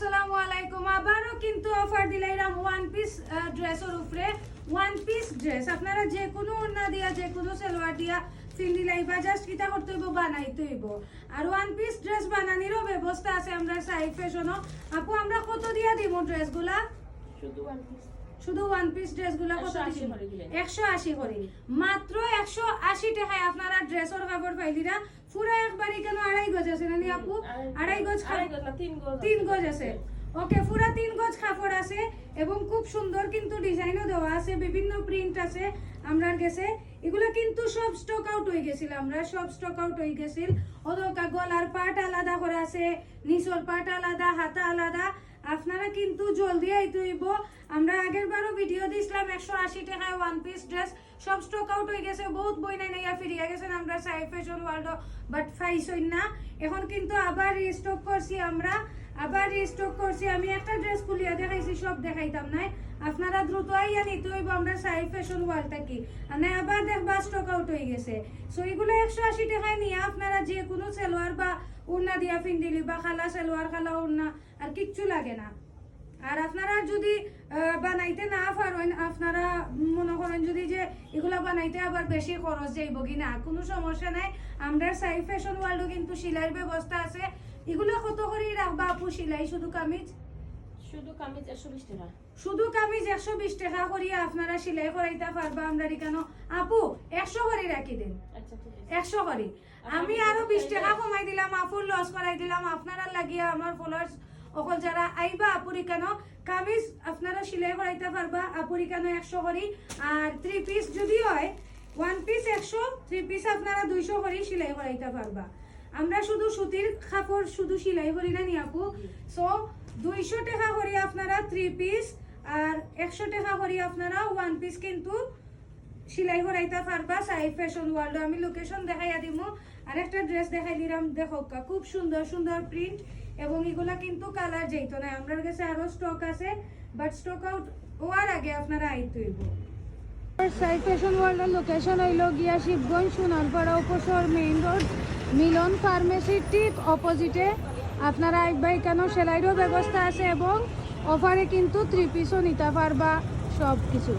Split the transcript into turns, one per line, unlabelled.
আসসালামু আলাইকুম। আবারও কিন্তু অফার দিলাইলাম ওয়ান পিস ড্রেসের উপরে ওয়ান পিস ড্রেস আপনারা যে কোনো ওড়না দিয়া, যে কোনো সেলোয়ার দিয়া ফিন্দি লাইবা জাস্ট কিতা করতে হইব, বানাইতে হইব। আর ওয়ান পিস ড্রেস বানানিরও ব্যবস্থা আছে, আমরা সাইড ফ্যাশনও আপু, আমরা কত দিয়া দিব ড্রেসগুলা
শুধু ওয়ান পিস
শুধু ওয়ান পিস ড্রেসগুলা কত
180
দিছি?
করে দিলেন।
একশো আশি করে। মাত্র একশো আশি টাকায় আপনারা ড্রেসের কাপড় পাইলিরা পুরো একবারই কেন আড়াই গজ আছে নানি আপু? আড়াই গজ
তিন গজ
আছে। ওকে পুরা তিন গজ কাপড় আছে এবং খুব সুন্দর কিন্তু ডিজাইনও দেওয়া আছে বিভিন্ন প্রিন্ট আছে আমরা গেছে এগুলো কিন্তু সব স্টক আউট হয়ে গেছিল আমরা সব স্টক আউট হয়ে গেছিল। ওদকা গলার পাট আলাদা করে আছে নিচর পাট আলাদা হাতা আলাদা। আপনারা কিন্তু জলদি আইতে হইব আমরা আগের বারও ভিডিও দিছিলাম, একশো আশি টাকায় ওয়ান পিস ড্রেস সব স্টক আউট হয়ে গেছে, বহুত বই নাই নাইয়া ফিরিয়া গেছেন আমরা সাই ফ্যাশন ওয়ার্ল্ড বাট ফাইসই না। এখন কিন্তু আবার রিস্টক করছি আমরা। আবার রিস্টক করছি। আমি একটা ড্রেস খুলিয়া দেখাইছি, সব দেখাইতাম নাই। আপনারা দ্রুত আইয়া নিতে হইব, আমরা সাই ফ্যাশন ওয়ার্ল্ডটা কি। আর না আবার দেখবা স্টক আউট হয়ে গেছে। সো এগুলো একশো আশি টাকায় নিয়ে আপনারা যে কোনো সালোয়ার বা উন্না দিয়া ফিন্দিলি বা খালা সালোয়ার খালা উন্না আর কিচ্ছু লাগে না। আর আপনারা যদি বানাইতে না পারেন আপনারা মনে করেন যদি যে এগুলা বানাইতে আবার বেশি খরচ যাইব কি না কোনো সমস্যা নাই। আমরা সাই ফ্যাশন ওয়ার্ল্ডও কিন্তু সেলাইয়ের ব্যবস্থা আছে। এগুলো কত করে রাখবা আপু সিলাই? শুধু কামিজ?
শুধু কামিজ একশো বিশ টাকা।
শুধু কামিজ একশো বিশ টাকা করিয়া আপনারা সেলাই করাইতে পারবা আমরা কেন? আপু একশো করে রাখি দেন। একশো করি। আমি আরও বিশ টাকা কমাই দিলাম আপুর লস করাই দিলাম আপনারা লাগিয়া আমার ফলোয়ার্স অকল যারা আইবা আপুরি কেন কামিজ আপনারা সিলাই করাইতে পারবা আপুরি কেন একশো করি। আর থ্রি পিস যদি হয় ওয়ান পিস একশো থ্রি পিস আপনারা দুইশো করি সিলাই করাইতে পারবা। আমরা শুধু সুতির কাপড় শুধু সিলাই করি না নি আপু। সো দুইশো টাকা করি আপনারা থ্রি পিস আর একশো টাকা করি আপনারা ওয়ান পিস কিন্তু সিলাই করাইতে পারবা সাই ফ্যাশন ওয়ার্ল্ড আমি লোকেশন দেখাইয়া দিমু। আর একটা ড্রেস দেখাই দিলাম দেখো খুব সুন্দর সুন্দর প্রিন্ট এবং এগুলা কিন্তু কালার যাইতো না আমার কাছে আরও স্টক আছে বাট স্টক আউট হওয়ার আগে আপনারা আইতে হইব সাই ফ্যাশন ওয়ার্ল্ডের লোকেশন হইল গিয়া শিবগঞ্জ, সোনারপাড়া উপশহর মেইন রোড মিলন ফার্মেসির ঠিক অপোজিটে আপনারা আইবা এখানেও সেলাইরও ব্যবস্থা আছে এবং অফারে কিন্তু থ্রি পিসও নিতে পারবা সব কিছু